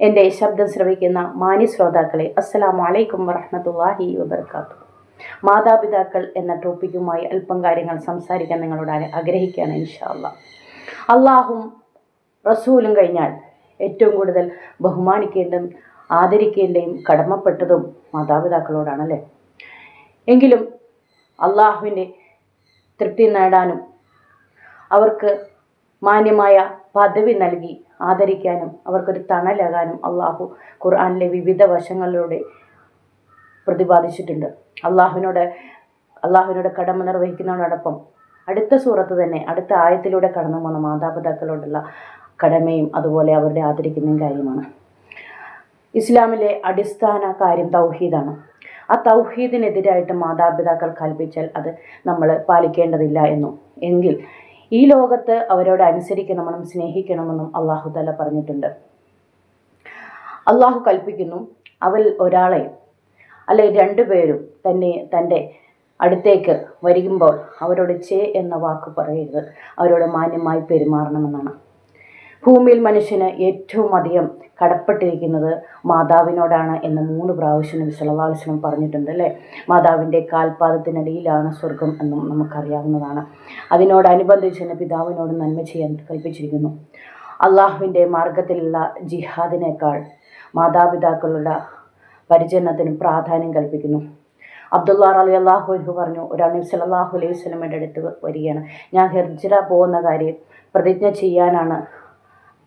എന്റെ ശബ്ദം ശ്രവിക്കുന്ന മാന്യ ശ്രോതാക്കളെ അസ്സലാമു അലൈക്കും വറഹമത്തല്ലാഹി വബർക്കാത്തു. മാതാപിതാക്കൾ എന്ന ടോപ്പിക്കുമായി അല്പം കാര്യങ്ങൾ സംസാരിക്കാൻ നിങ്ങളോട് ആഗ്ര- ആഗ്രഹിക്കുകയാണ് ഇൻഷാ അല്ലാ അള്ളാഹും റസൂലും കഴിഞ്ഞാൽ ഏറ്റവും കൂടുതൽ ബഹുമാനിക്കേണ്ടതും ആദരിക്കേണ്ടതും കടമപ്പെട്ടതും മാതാപിതാക്കളോടാണല്ലേ? എങ്കിലും അള്ളാഹുവിന്റെ തൃപ്തി നേടാനും അവർക്ക് മാന്യമായ പദവി നൽകി ആദരിക്കാനും അവർക്കൊരു തണലാകാനും അള്ളാഹു ഖുർആാനിലെ വിവിധ വശങ്ങളിലൂടെ പ്രതിപാദിച്ചിട്ടുണ്ട്. അള്ളാഹുവിനോട് അള്ളാഹുവിനോട് കടമ നിർവഹിക്കുന്നതോടൊപ്പം അടുത്ത സൂറത്ത് തന്നെ അടുത്ത ആയത്തിലൂടെ കടന്നു പോകുന്ന മാതാപിതാക്കളോടുള്ള കടമയും അതുപോലെ അവരുടെ ആദരിക്കുന്നതും കാര്യമാണ്. ഇസ്ലാമിലെ അടിസ്ഥാന കാര്യം തൗഹീദാണ്. ആ തൗഹീദിനെതിരായിട്ട് മാതാപിതാക്കൾ കൽപ്പിച്ചാൽ അത് നമ്മൾ പാലിക്കേണ്ടതില്ല എന്നും. എങ്കിൽ ഈ ലോകത്ത് അവരോട് അനുസരിക്കണമെന്നും സ്നേഹിക്കണമെന്നും അള്ളാഹു തല പറഞ്ഞിട്ടുണ്ട്. അള്ളാഹു കൽപ്പിക്കുന്നു അവൽ ഒരാളെ അല്ലെ രണ്ടുപേരും തന്നെ തന്റെ അടുത്തേക്ക് വരുമ്പോൾ അവരോട് ചേ എന്ന വാക്ക് പറയരുത്. അവരോട് മാന്യമായി പെരുമാറണമെന്നാണ്. ഭൂമിയിൽ മനുഷ്യന് ഏറ്റവും അധികം കടപ്പെട്ടിരിക്കുന്നത് മാതാവിനോടാണ് എന്ന് മൂന്ന് പ്രാവശ്യം നബി അലൈഹി വസല്ലം പറഞ്ഞിട്ടുണ്ട് അല്ലേ? മാതാവിന്റെ കാൽപാദത്തിനടിയിലാണ് സ്വർഗം എന്നും നമുക്കറിയാവുന്നതാണ്. അതിനോടനുബന്ധിച്ച് തന്നെ പിതാവിനോട് നന്മ ചെയ്യാൻ കൽപ്പിച്ചിരിക്കുന്നു. അള്ളാഹുവിന്റെ മാർഗത്തിലുള്ള ജിഹാദിനേക്കാൾ മാതാപിതാക്കളുടെ പരിചരണത്തിന് പ്രാധാന്യം കൽപ്പിക്കുന്നു. അബ്ദുള്ള അലി അള്ളാഹു അലഹു പറഞ്ഞു ഒരാൾ നബി സല്ലല്ലാഹു അലൈഹി വസല്ലമയുടെ അടുത്ത് വരികയാണ്. ഞാൻ ഹിർജിറ പോകുന്ന കാര്യം പ്രതിജ്ഞ ചെയ്യാനാണ്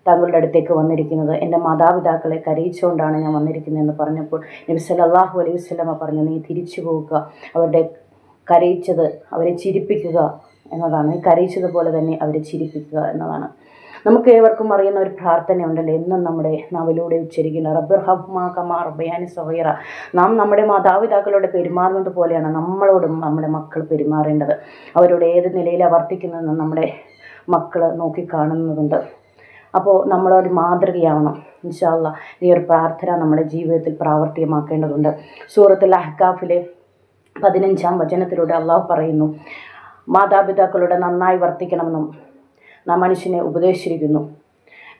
താങ്കളുടെ അടുത്തേക്ക് വന്നിരിക്കുന്നത്. എന്റെ മാതാപിതാക്കളെ കരയിച്ചുകൊണ്ടാണ് ഞാൻ വന്നിരിക്കുന്നതെന്ന് പറഞ്ഞപ്പോൾ നബി സല്ലല്ലാഹു അലൈഹി വസല്ലമ പറഞ്ഞു നീ തിരിച്ചു പോവുക. അവരുടെ കരയിച്ചത് അവരെ ചിരിപ്പിക്കുക എന്നതാണ്. കരയിച്ചതുപോലെ തന്നെ അവരെ ചിരിപ്പിക്കുക എന്നതാണ്. നമുക്ക് ഏവർക്കും അറിയുന്ന ഒരു പ്രാർത്ഥനയുണ്ടല്ലോ. എന്നും നമ്മുടെ നാവിലൂടെ ഉച്ചരിക്കുന്ന റബ്ബർ ഹബ്മാ കമാ റബ്ബയാനി സഹീറ നാം നമ്മുടെ മാതാപിതാക്കളോട് പെരുമാറുന്നത് പോലെയാണ് നമ്മളോടും നമ്മുടെ മക്കൾ പെരുമാറേണ്ടത്. അവരോട് ഏത് നിലയിലാണ് വർത്തിക്കുന്നതെന്ന് നമ്മുടെ മക്കൾ നോക്കിക്കാണുന്നതുണ്ട് അപ്പോൾ നമ്മളൊരു മാതൃകയാവണം ഇൻഷാല്ല ഈ ഒരു പ്രാർത്ഥന നമ്മുടെ ജീവിതത്തിൽ പ്രാവർത്തികമാക്കേണ്ടതുണ്ട്. സൂറത്തുൽ അഹ്കാഫിലെ പതിനഞ്ചാം വചനത്തിലൂടെ അള്ളാഹു പറയുന്നു മാതാപിതാക്കളുടെ നന്നായി വർത്തിക്കണമെന്നും നാം മനുഷ്യനെ ഉപദേശിച്ചിരിക്കുന്നു.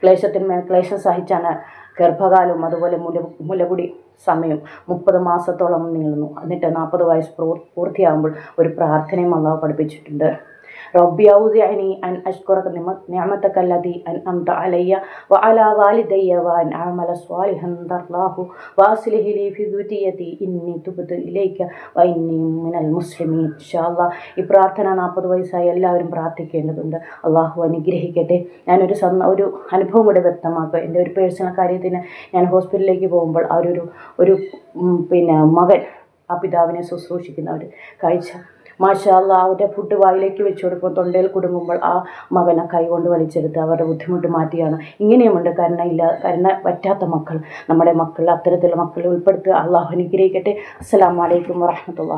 ക്ലേശത്തിന്മേൽ ക്ലേശം സഹിച്ചാണ് ഗർഭകാലവും അതുപോലെ മുല മുലകുടി സമയം മുപ്പത് മാസത്തോളം നീളുന്നു. എന്നിട്ട് നാൽപ്പത് വയസ്സ് പൂർ- പൂർത്തിയാകുമ്പോൾ ഒരു പ്രാർത്ഥനയും അള്ളാഹു പഠിപ്പിച്ചിട്ടുണ്ട്. റബ്ബി ഔസിഅനി അൻ അഷ്കുറക നിഅമതക അല്ലതി അൻഅംത അലയ്യ വഅലാ വാലിദയ്യ വഅൻ അഅമല സ്വാലിഹൻ തർലാഹു വാസ്ലിഹി ലി ഫി ദുരിയതി ഇന്നി തുബ്തു ഇലൈക വഇന്നി മിനൽ മുസ്ലിമീൻ ഇൻഷാല്ലാ ഈ പ്രാർത്ഥന നാൽപ്പത് വയസ്സായ എല്ലാവരും പ്രാർത്ഥിക്കേണ്ടതുണ്ട്. അള്ളാഹു അനുഗ്രഹിക്കട്ടെ. ഞാനൊരു സന്ന ഒരു അനുഭവം കൂടെ വ്യക്തമാക്കുക. എന്റെ ഒരു പേഴ്സണൽ കാര്യത്തിന് ഞാൻ ഹോസ്പിറ്റലിലേക്ക് പോകുമ്പോൾ അവരൊരു ഒരു ഒരു പിന്നെ മകൻ ആ പിതാവിനെ ശുശ്രൂഷിക്കുന്ന ഒരു കാഴ്ച മാഷാല്ല അവരുടെ ഫുഡ് വായിലേക്ക് വെച്ച് കൊടുക്കുമ്പോൾ തൊണ്ടയിൽ കുടുങ്ങുമ്പോൾ ആ മകനെ കൈകൊണ്ട് വലിച്ചെടുത്ത് അവരുടെ ബുദ്ധിമുട്ട് മാറ്റിയാണ്. ഇങ്ങനെയുമുണ്ട് കരുണ ഇല്ല കരുണ പറ്റാത്ത മക്കൾ. നമ്മുടെ മക്കൾ അത്തരത്തിലുള്ള മക്കളെ ഉൾപ്പെടുത്തുക അള്ളാഹു അനുഗ്രഹിക്കട്ടെ. അസ്സാം വലൈക്കും വറഹ്മത്തുള്ളാഹി